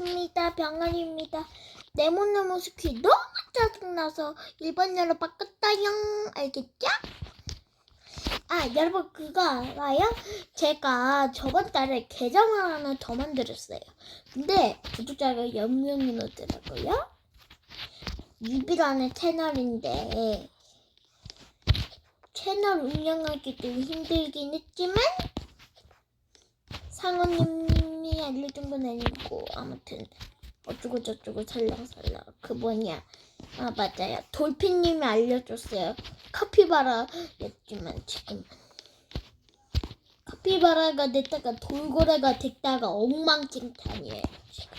반갑습니다. 병아리입니다. 네모네모 스키 너무 짜증나서 일본어로 바꿨다용 알겠죠? 아 여러분 그거 알아요? 제가 저번 달에 계정을 하나 더 만들었어요. 근데 구독자가 0명이 넘더라고요. 유비라는 채널인데 채널 운영하기도 힘들긴 했지만 상어님 이 알려준 건 아니고 아무튼 어쩌고 저쩌고 살랑살랑. 그 뭐냐. 아 맞아요. 돌핀님이 알려줬어요. 카피바라였지만 지금 카피바라가 됐다가 돌고래가 됐다가 엉망진창이에요 지금.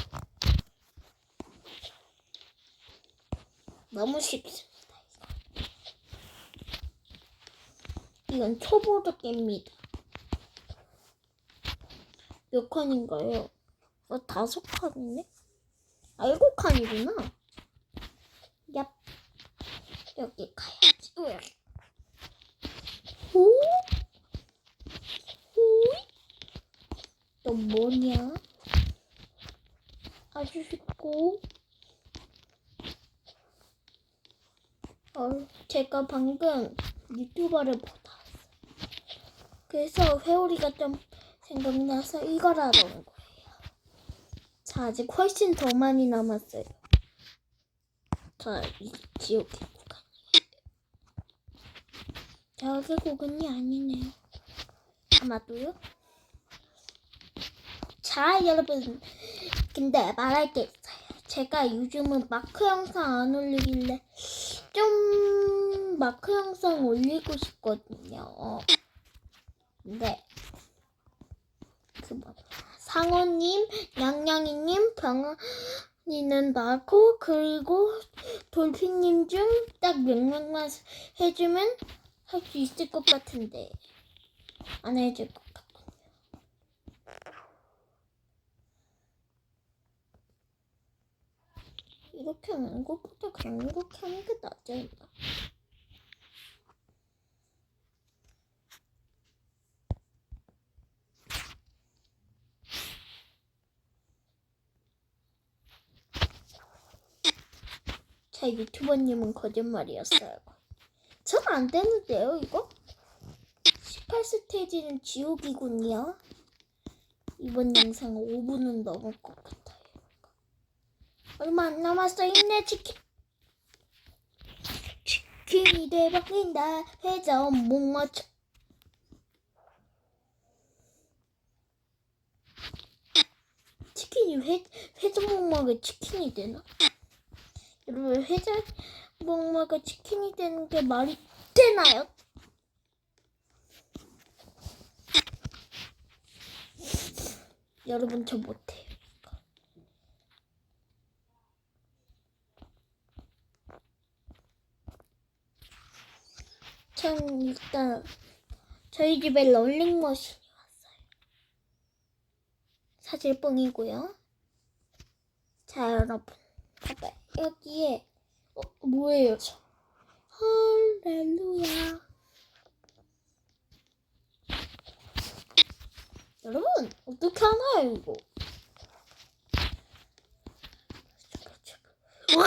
너무 쉽습니다. 이건 초보도 깹니다 몇 칸인가요? 어, 다섯 칸이네? 아, 일곱 칸이구나. 얍. 여기 가야지. 으악. 오? 오이? 너 뭐냐? 아주 쉽고. 어, 제가 방금 유튜버를 보다 왔어요. 그래서 회오리가 좀 생각나서 이걸 하러 온 거예요. 자, 아직 훨씬 더 많이 남았어요. 자, 이 지옥의 구간. 저의 구간이 아니네요. 아마도요? 자, 여러분. 근데 말할 게 있어요. 제가 요즘은 마크 영상 안 올리길래 좀 마크 영상 올리고 싶거든요. 근데 상호님, 양양이님, 병원이는 나고 그리고 돌핀님 중 딱 몇 명만 해주면 할 수 있을 것 같은데 안 해줄 것 같군요. 이렇게 하는 것보다 그냥 이렇게 하는 게 낫지 않나? 자, 유튜버님은 거짓말이었어요. 전 안 되는데요, 이거? 18스테이지는 지옥이군요. 이번 영상 5분은 넘을 것 같아요. 얼마 안 남았어, 힘내, 치킨. 치킨이 대박인다, 회전 못 맞춰. 치킨이 회, 회전 목막에 치킨이 되나? 여러분 회전 목마가 치킨이 되는 게 말이 되나요? 여러분 저 못해요. 전 일단 저희 집에 rol링머신이 왔어요. 사실 뻥이고요. 자 여러분 봐봐요. 여기에 어, 뭐예요 저? 할렐루야. 여러분 어떻게 하나요 이거? 와!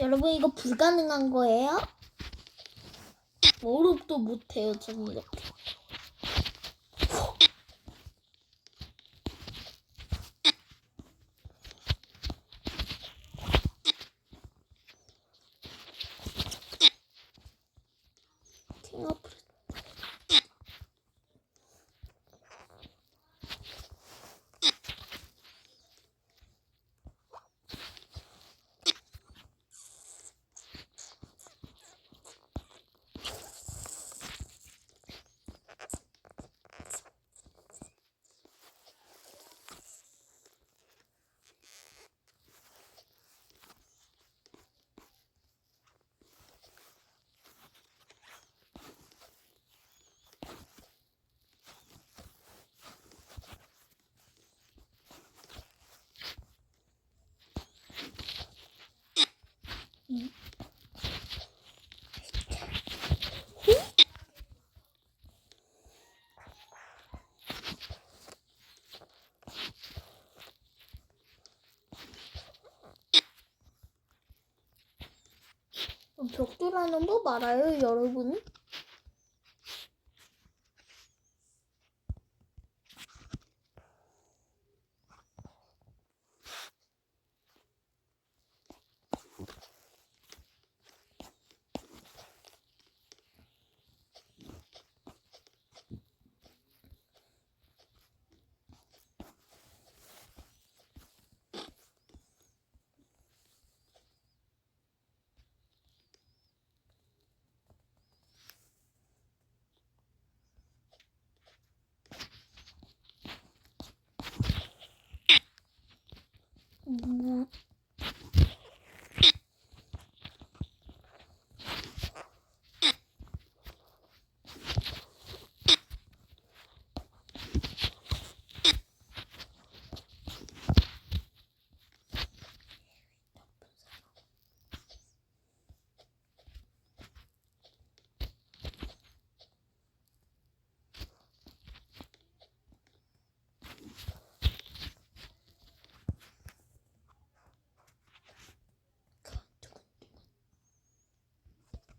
여러분 이거 불가능한 거예요? 어렵도 못해요 저는 이렇게. 벽돌하는 거 말아요, 여러분? 嗯。